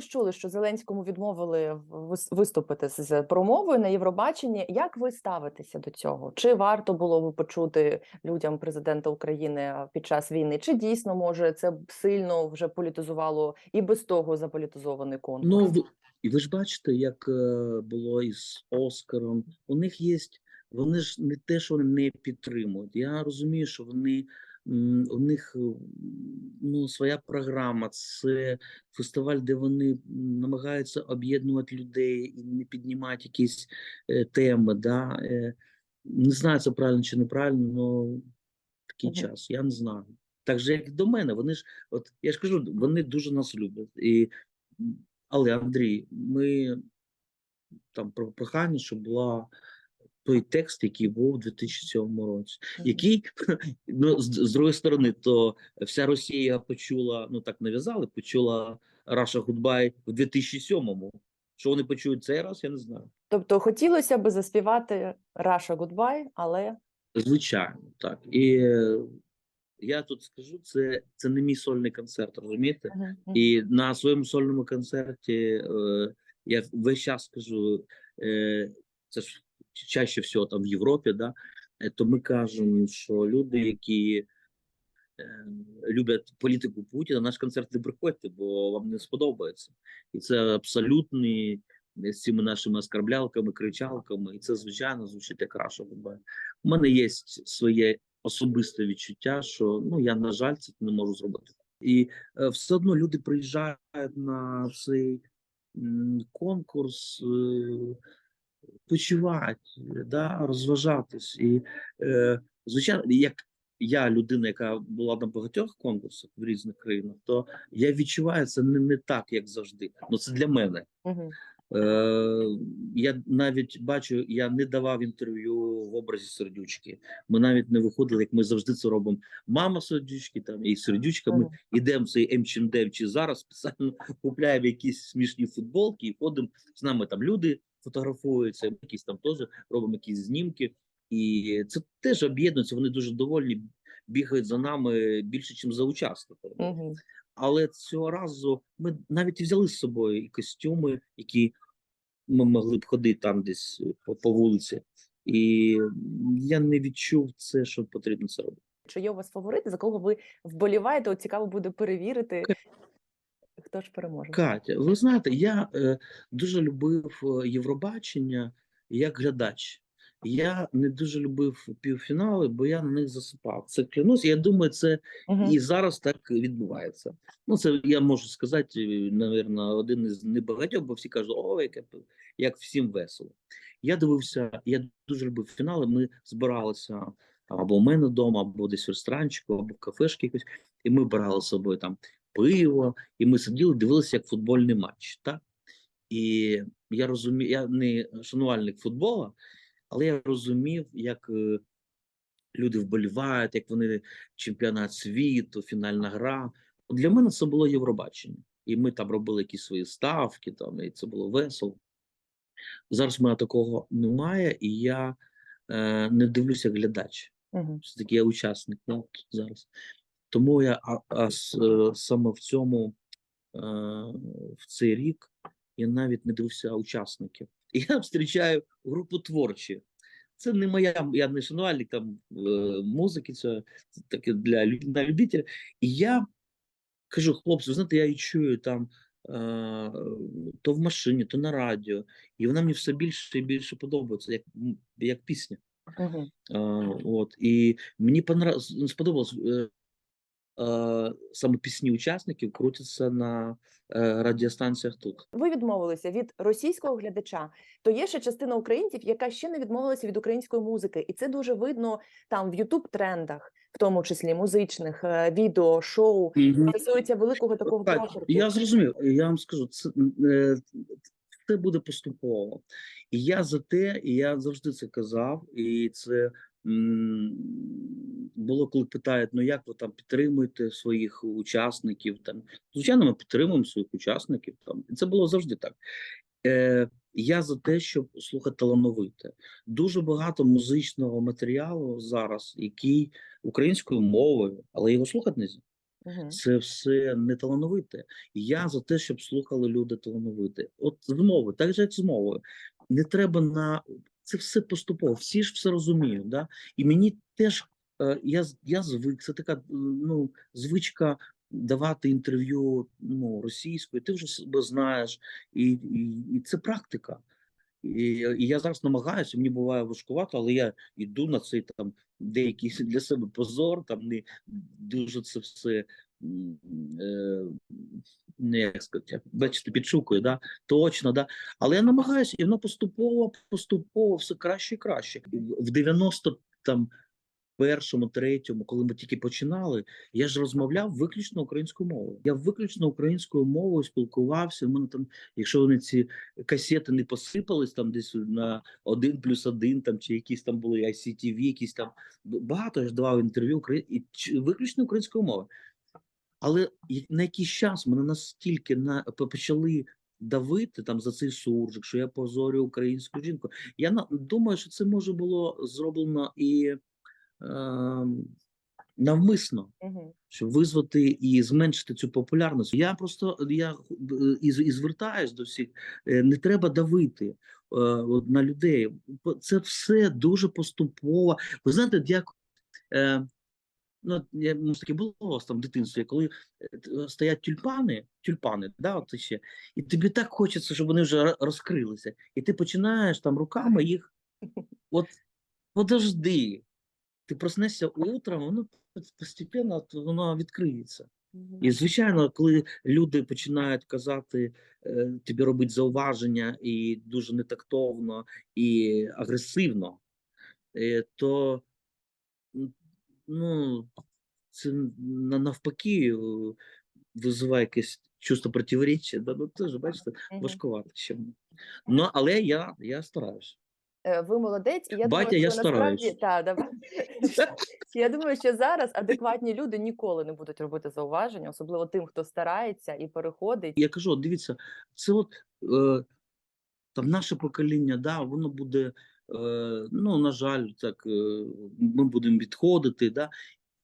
ви ж чули, що Зеленському відмовили виступити з- промовою на Євробаченні. Як ви ставитеся до цього? Чи варто було б почути людям президента України під час війни? Чи дійсно може це сильно вже політизувало і без того заполітизований конкурс? Ну, і ви ж бачите, як е, було із Оскаром. У них є, вони ж не те, що вони не підтримують. Я розумію, що вони у них ну, своя програма. Це фестиваль, де вони намагаються об'єднувати людей і не піднімати якісь е, теми. Да? Е, не знаю, це правильно чи неправильно, але такий Мгм. час. Я не знаю. Так же, як і до мене, вони ж, от я ж кажу, вони дуже нас люблять. І, але Андрій, ми там про прохання, щоб була той текст, який був у 2007 році, який ну з, з другої сторони, то вся Росія почула, ну так нав'язали, почула Russia Goodbye в 2007-му. Що вони почують цей раз, я не знаю. Тобто хотілося б заспівати Russia Goodbye, але Звичайно, так. І е, я тут скажу, це, це не мій сольний концерт, розумієте? І на своєму сольному концерті е, я весь час кажу, е, це ж чаще всього там в Європі, да, е, то ми кажемо, що люди, які е, люблять політику Путіна, наш концерт не приходьте, бо вам не сподобається. І це абсолютний е, з цими нашими оскарблялками, кричалками, і це звичайно звучить як. У мене є своє особисте відчуття, що ну я на жаль це не можу зробити. І е, все одно люди приїжджають на цей м, конкурс е, почувати, да, розважатись. І, е, звичайно, як я людина, яка була на багатьох конкурсах в різних країнах, то я відчуваю це не, не так, як завжди. Ну це для мене. Мгм. Е, я навіть бачу, я не давав інтерв'ю в образі сердючки. Ми навіть не виходили, як ми завжди це робимо. Мама сердючки там і сердючка. Ми йдемо цей МЧМД чи зараз спеціально купляємо якісь смішні футболки і ходимо з нами там люди фотографуються, якісь там теж робимо якісь знімки. І це теж об'єднується. Вони дуже довольні, бігають за нами більше, ніж за учасниками. Мгм. Але цього разу ми навіть і взяли з собою і костюми, які ми могли б ходити там десь по, по вулиці. І я не відчув це, що потрібно це робити. Чи є у вас фаворити, за кого ви вболіваєте? От цікаво буде перевірити, хто ж переможе. Катя, ви знаєте, я е, дуже любив е, Євробачення як глядач. Я не дуже любив півфінали, бо я на них засипав. Це клянусь. Я думаю, це Мгм. і зараз так відбувається. Ну, це я можу сказати, напевно, один із небагатьох, бо всі кажуть, о, яке як всім весело. Я дивився, я дуже любив фінали. Ми збиралися або у мене вдома, або десь в ресторанчику, або в кафешки якось, і ми брали з собою там пиво, і ми сиділи, дивилися як футбольний матч. Так? І я розумію, я не шанувальник футболу, але я розумів, як е, люди вболівають, як вони чемпіонат світу, фінальна гра. Для мене це було Євробачення. І ми там робили якісь свої ставки, там, і це було весело. Зараз в мене такого немає, і я е, не дивлюся як глядач. Мгм. Все-таки я учасник тут зараз. Тому я а, а, с- е, саме в цьому е, в цей рік я навіть не дивився учасників. Я зустрічаю групу творчі. Це не моя, я не шанувальник там е, музики, це, таке для на любителя. І я кажу, хлопці, ви знаєте, я її чую там то в машині, то на радіо, і вона мені все більше і більше подобається, як, як пісня. Мгм. А, от, і мені понрав... сподобалось саме пісні учасників крутяться на е, радіостанціях тут. Ви відмовилися від російського глядача, то є ще частина українців, яка ще не відмовилася від української музики, і це дуже видно там в Ютуб трендах, в тому числі музичних е, відео, шоу. Стосується великого такого Так, просорту. я зрозумів, я вам скажу, це, е, це буде поступово. І я за те, і я завжди це казав, і це було, коли питають, ну як ви там підтримуєте своїх учасників? Там, звичайно, ми підтримуємо своїх учасників. Там. І це було завжди так. Е, я за те, щоб слухати талановите. Дуже багато музичного матеріалу зараз, який українською мовою, але його слухати не Мгм. Це все не талановите. Я за те, щоб слухали люди талановиті. От з мови, так же як з мовою. Не треба на це все поступово. Всі ж все розуміють. Да? І мені теж е, я, я звик, це така ну, звичка давати інтерв'ю ну, російською. Ти вже себе знаєш, і, і, і це практика. І, і я зараз намагаюся, мені буває важкувато, але я йду на цей там деякий для себе позор, там не дуже це все е, не як сказати, бачите, підшукую, да? точно, да. Але я намагаюся, і воно поступово, поступово все краще і краще. В 90 там першому, третьому, коли ми тільки починали, я ж розмовляв виключно українською мовою. Я виключно українською мовою спілкувався. У мене там, якщо вони ці касети не посипались там десь на один плюс один, там чи якісь там були ICTV, якісь там багато я ж давав інтерв'ю і виключно українською мовою. Але на якийсь час мене настільки на почали давити там за цей суржик, що я позорю українську жінку. Я на, думаю, що це може було зроблено і е, навмисно щоб визвати і зменшити цю популярність. Я просто я е, і, і звертаюсь до всіх. е, Не треба давити е, на людей. Це все дуже поступово. Ви знаєте, як е, ну я ну, таке було у вас там в дитинстві, коли е, стоять тюльпани, тюльпани, да, от ще, і тобі так хочеться, щоб вони вже розкрилися, і ти починаєш там руками їх. От подожди, ти проснешся утром, воно постепенно воно відкриється. І звичайно, коли люди починають казати, е, тобі робити зауваження і дуже нетактовно і агресивно, е, то ну, це навпаки визиває якесь чувство противоречия. Да? Ну, теж, бачите, Мгм. важкувато ще. Ну, але я, я стараюсь. Е, Ви молодець, і я Батя, думаю, я насправді та, да, я думаю, що зараз адекватні люди ніколи не будуть робити зауваження, особливо тим, хто старається і переходить. Я кажу, дивіться, це от е, там наше покоління, да, воно буде, ну, на жаль, так, е, ми будемо відходити, да,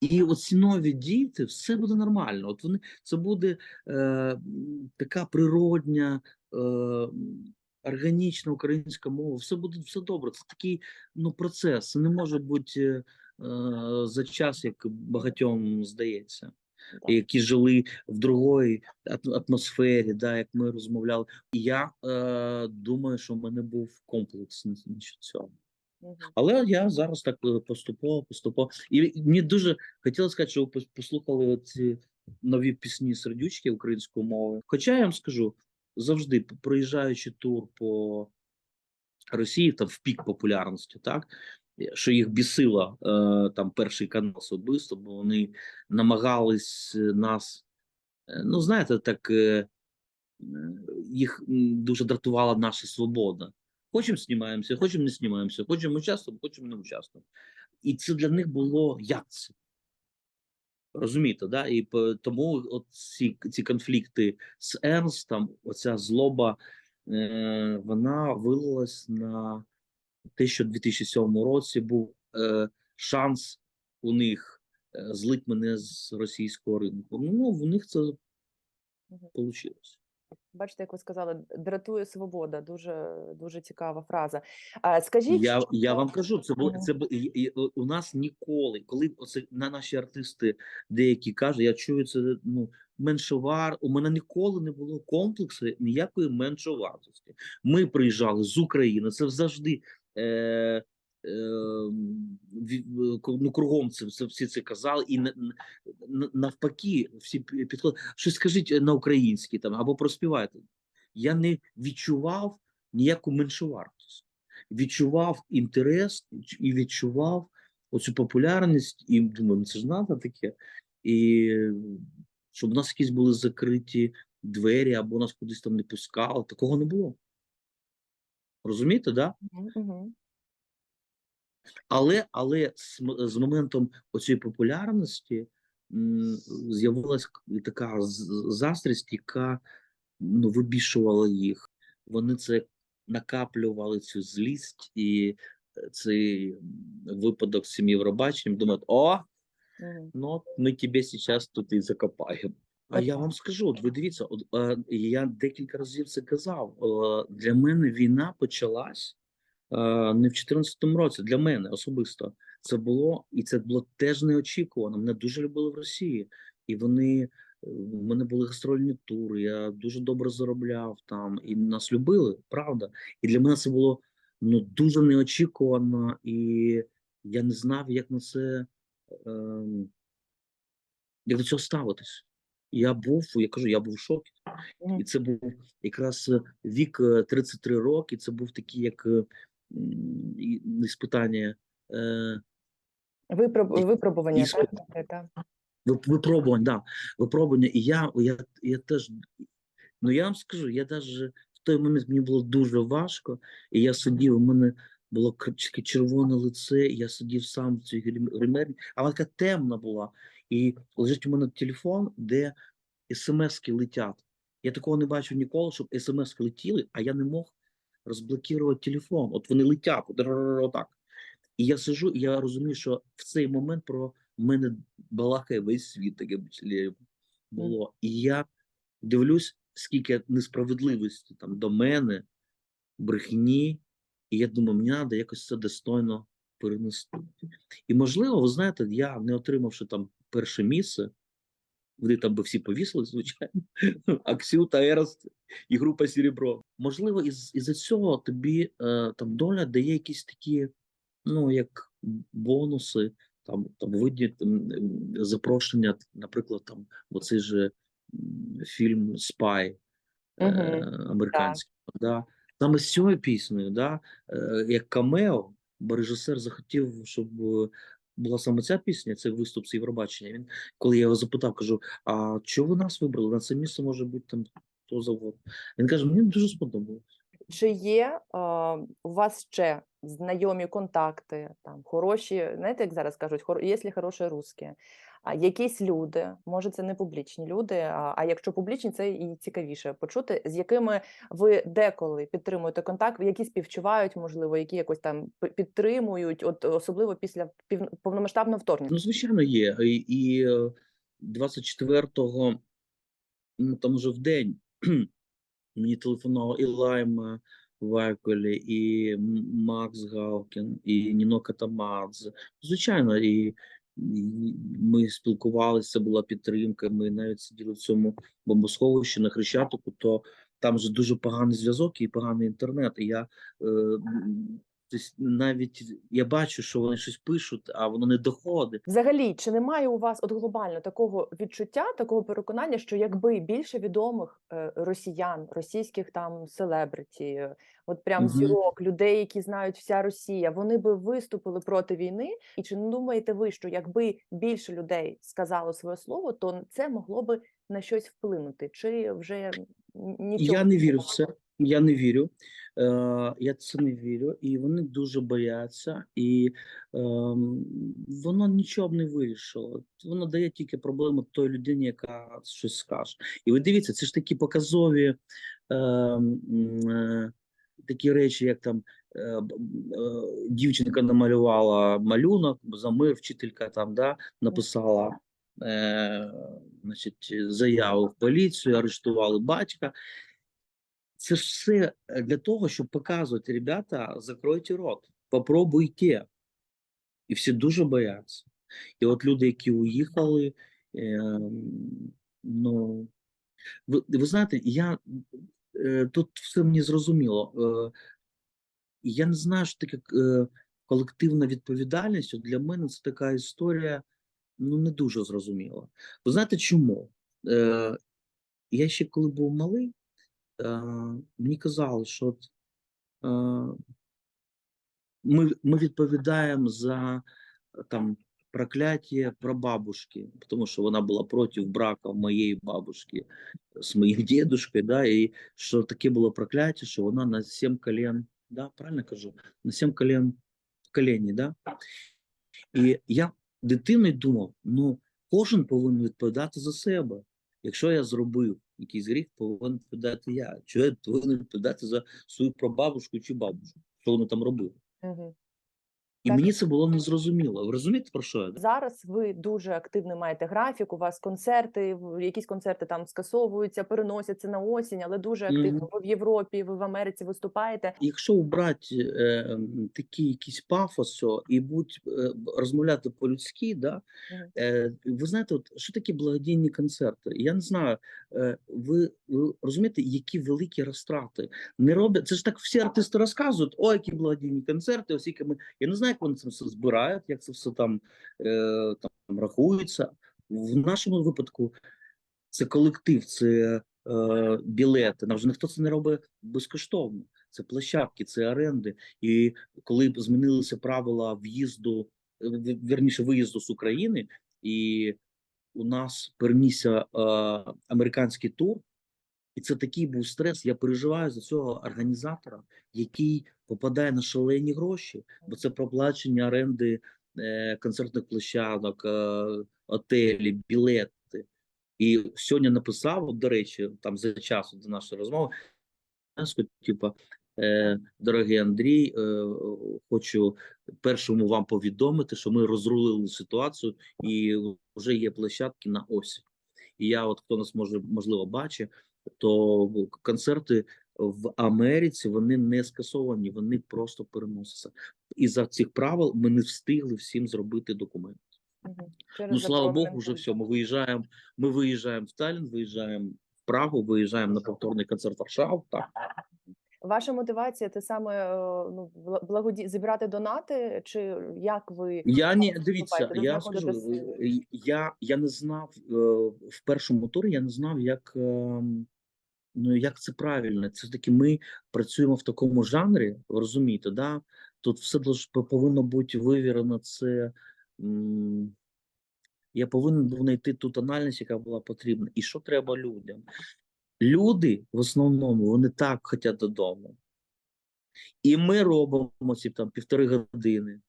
і оці нові діти, все буде нормально. От вони, це буде е, така природня, е, органічна українська мова, все буде все добре. Це такий ну, процес. Це не може бути е, за час, як багатьом здається Да. Які жили в другої атмосфері, да, як ми розмовляли. І я е, думаю, що в мене був комплекс цього. Але я зараз так е, поступово, поступово. І мені дуже хотілося сказати, що ви послухали ці нові пісні сердючки українською мовою. Хоча я вам скажу, завжди проїжджаючи тур по Росії, там в пік популярності, так що їх бісило е, там перший канал особисто, бо вони намагались е, нас, е, ну знаєте, так їх дуже дратувала наша свобода. Хочемо знімаємося, хочемо не знімаємося, хочемо участвуємо, хочемо не участвуємо. І це для них було як це. Розумієте, да? І тому от ці, ці конфлікти з Ернстом, оця злоба, е, вона вилилась на 2007 році був е, шанс у них е, злить мене з російського ринку. Ну, в них це вийшло. Бачите, як ви сказали, дратує свобода. Дуже дуже цікава фраза. А, скажіть, Я, що- я вам кажу, це було це у нас ніколи, коли оце на наші артисти деякі кажуть, я чую це ну меншовар. У мене ніколи не було комплексу ніякої меншовартості. Ми приїжджали з України. Це завжди е, е, ну, кругом це, це всі це казали, і на- на- навпаки, всі пі- підходять. Щось скажіть на українській там або проспівайте. Я не відчував ніяку меншовартість відчував інтерес і відчував оцю популярність, і думаю, ну це ж надо таке. І щоб у нас якісь були закриті двері, або нас кудись там не пускали, такого не було. Розумієте, да? Але, але з, з моментом оцієї популярності к- така з- заздрість, яка ну, вибішувала їх. Вони це накаплювали цю злість і е, цей випадок з цим Євробаченням. Думають, о. Ну, ми тебе зараз тут і закопаємо. А я вам скажу, от ви дивіться, от, е, я декілька разів це казав. Е, для мене війна почалась е, не в 2014 році. Для мене особисто це було, і це було теж неочікувано. Мене дуже любили в Росії, і вони е, в мене були гастрольні тури. Я дуже добре заробляв там, і нас любили, правда. І для мене це було ну дуже неочікувано, і я не знав, як на це. ем, як до цього ставитись. Я був, я кажу, я був в шокі. І це був якраз е, вік е, 33 роки. Це був такий, як е, іспитання, е, Випроб- Випробування, так? так? да, випробування. І я, я, я теж, ну я вам скажу, я навіть в той момент мені було дуже важко, і я сидів, у мене було червоне лице, і я сидів сам в цій грим- гримерні, а вона така темна була. І лежить у мене телефон, де смски летять. Я такого не бачив ніколи, щоб смски летіли, а я не мог розблокувати телефон. От вони летять, от отак. І я сижу, і я розумію, що в цей момент про мене балакає весь світ, таке було. І я дивлюсь, скільки несправедливості там до мене, брехні, і я думаю, мені треба якось це достойно перенести. І можливо, ви знаєте, я не отримавши там перше місце, вони там би всі повісили, звичайно, Аксю та Ерост і група Серебро. Можливо, із, із-за цього тобі е, там доля дає якісь такі, ну, як бонуси, там, там видні там, запрошення, наприклад, там, оцей же фільм Спай е, американський. Да. Саме з цією піснею, да, е, як камео, бо режисер захотів, щоб була саме ця пісня, це виступ з Євробачення. Він, коли я його запитав, кажу: а чого нас вибрали? На це місце може бути там хто завгодно. Він каже: мені дуже сподобалось. Чи є е, у вас ще знайомі контакти, там хороші, знаєте, як зараз кажуть, хор, є хороші русські, якісь люди, може, це не публічні люди, а, якщо публічні, це і цікавіше почути, з якими ви деколи підтримуєте контакт, які співчувають, можливо, які якось там підтримують, от особливо після пів- повномасштабного вторгнення. Ну, звичайно, є. І, і е, 24-го, ну там уже в день, мені телефонував і Лайма Вайколі, і Макс Галкін, і Ніно Катамадзе. Звичайно, і ми спілкувалися, була підтримка. Ми навіть сиділи в цьому бомбосховищі на Хрещатику, то там же дуже поганий зв'язок і поганий інтернет. І я е, навіть я бачу, що вони щось пишуть, а воно не доходить. Взагалі, чи немає у вас от глобально такого відчуття, такого переконання, що якби більше відомих е, росіян, російських там селебриті, от прям Мгм. зірок, людей, які знають вся Росія, вони би виступили проти війни? І чи не думаєте ви, що якби більше людей сказало своє слово, то це могло би на щось вплинути? Чи вже нічого? Я не вірю в це. Я не вірю. Е, я це не вірю. І вони дуже бояться, і ем, воно нічого б не вирішило. Воно дає тільки проблему той людині, яка щось скаже. І ви дивіться, це ж такі показові м, е, такі речі, як там е, е, дівчинка намалювала малюнок за мир, вчителька там да, написала. Е, значить, заяву в поліцію, арештували батька. Це ж все е, для того, щоб показувати, ребята, закройте рот, попробуйте. І всі дуже бояться. І от люди, які уїхали, е, ну, ви, ви знаєте, я е, тут все мені зрозуміло. Е, я не знаю, що таке е, колективна відповідальність. От для мене це така історія, ну, не дуже зрозуміла. Ви знаєте чому? Е, я ще коли був малий, мені казали, що от, ми, ми відповідаємо за там прокляття прабабушки, тому що вона була проти брака моєї бабушки з моїм дідушкою, да, і що таке було прокляття, що вона на сім колен, да, правильно кажу, на сім колен колені, да? І я дитиною думав, ну кожен повинен відповідати за себе. Якщо я зробив якийсь гріх, повинен подати я. Я повинен подати за свою прабабушку чи бабушку, що вони там робили? Мгм. І Так. мені це було незрозуміло. Ви розумієте про що я? Зараз ви дуже активно маєте графік. У вас концерти, якісь концерти там скасовуються, переносяться на осінь, але дуже активно. Мгм. Ви в Європі, ви в Америці виступаєте. Якщо убрати е, такий якийсь пафос і будь е, розмовляти по-людськи, да, е, ви знаєте, от, що таке благодійні концерти? Я не знаю, е, ви, ви розумієте, які великі розтрати не роблять. Це ж так всі артисти розказують, о, які благодійні концерти, ось які ми. Я не знаю, як вони це все збирають, як це все там, е, там рахується. В нашому випадку це колектив, це е, білети. Нам вже ніхто це не робить безкоштовно. Це площадки, це оренди. І коли б змінилися правила в'їзду, е, в- вірніше виїзду з України, і у нас перенісся е, американський тур, і це такий був стрес. Я переживаю за цього організатора, який попадає на шалені гроші, бо це проплачення оренди е, концертних площадок, е, готелі, білети. І сьогодні написав, до речі, там за часу до нашої розмови, типу, е, дорогий Андрій, е, хочу першому вам повідомити, що ми розрулили ситуацію і вже є площадки на осінь. І я, от хто нас може можливо бачить, то концерти в Америці вони не скасовані, вони просто переносяться. І за цих правил ми не встигли всім зробити документи. Угу. Ну слава Богу, вже все. Ми виїжджаємо. Ми виїжджаємо в Таллін, виїжджаємо в Прагу, виїжджаємо на повторний концерт Варшаву. Так Ваша мотивація це саме е, ну бла- благоді... зібрати донати, чи як ви я не дивіться. де Я скажу, е, я, я не знав е, в першому турі. Я не знав, як. ем, Ну, як це правильно? Це таки ми працюємо в такому жанрі, ви розумієте, да? Тут все повинно бути вивірено. Це я повинен був знайти ту тональність, яка була потрібна. І що треба людям? Люди в основному вони так хочуть додому. І ми робимо ці там півтори години.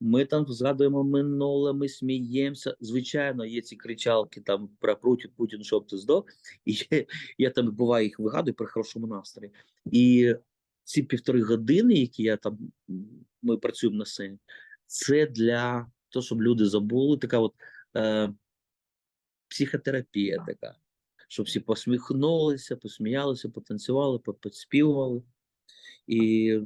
Ми там згадуємо минуле, ми сміємося. Звичайно, є ці кричалки там про Путін, Путін, щоб ти здох. І я, я там буває їх вигадую при хорошому настрої. І ці півтори години, які я там ми працюємо на сцені, це для того, щоб люди забули. Така от е, психотерапія така, щоб всі посміхнулися, посміялися, потанцювали, підспівували. І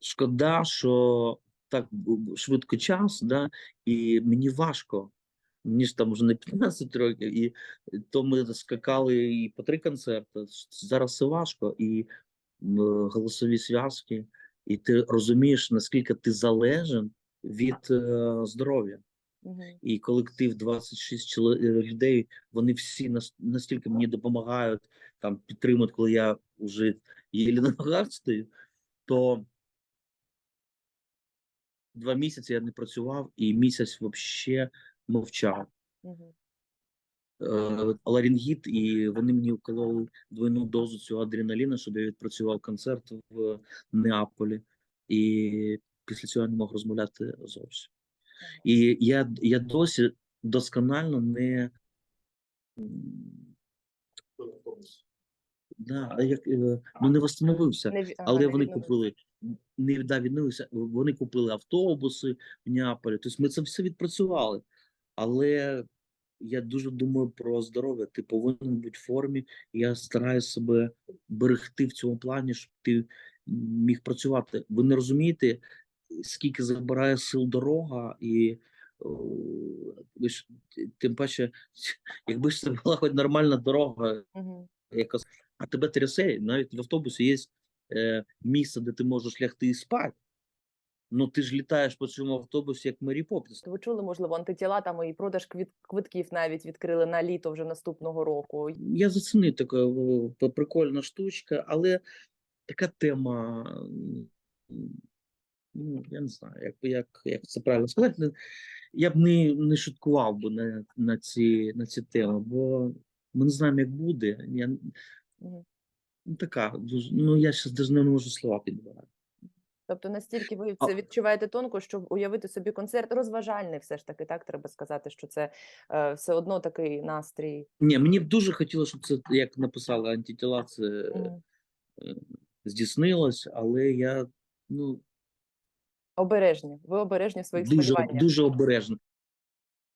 шкода, що так швидко час, да, і мені важко. Мені ж там вже не 15 років, і то ми скакали і по три концерти. Зараз це важко, і голосові зв'язки, і ти розумієш, наскільки ти залежен від е, здоров'я. Мгм. І колектив 26 чоло- е, людей, вони всі нас- настільки мені допомагають, там підтримують, коли я вже єлі на ногах стою, то два місяці я не працював, і місяць взагалі мовчав. Мгм. Е, ларінгіт, і вони мені вкололи двойну дозу цього адреналіну, щоб я відпрацював концерт в Неаполі. І після цього я не мог розмовляти зовсім. І я, я досі досконально не. Да, як, е, ну не ага, Але вони купили не да, відновилися, вони купили автобуси в Неаполі. Тобто ми це все відпрацювали. Але я дуже думаю про здоров'я. Ти повинен бути в формі. Я стараюся себе берегти в цьому плані, щоб ти міг працювати. Ви не розумієте, скільки забирає сил дорога, і о, ж тим паче, якби ж це була хоч нормальна дорога, Мгм. якось, а тебе трясе, навіть в автобусі є е, місце, де ти можеш лягти і спати. Ну ти ж літаєш по цьому автобусі, як Мері Поппінс. Ви чули, можливо, антитіла там і продаж квитків навіть відкрили на літо вже наступного року. Я зацінив така прикольна штучка, але така тема. Ну, я не знаю, як, як, як це правильно сказати. Я б не, не шуткував би на, на, ці, на ці теми, бо ми не знаємо, як буде. Я, ну, така, ну я навіть не можу слова підбирати. Тобто настільки ви це відчуваєте тонко, щоб уявити собі концерт розважальний, все ж таки, так треба сказати, що це е, все одно такий настрій. Ні, мені б дуже хотілося, щоб це, як написали антитіла, це е, здійснилось, але я, ну, Обережні. Ви обережні в своїх Дуже, сподіваннях. дуже обережно.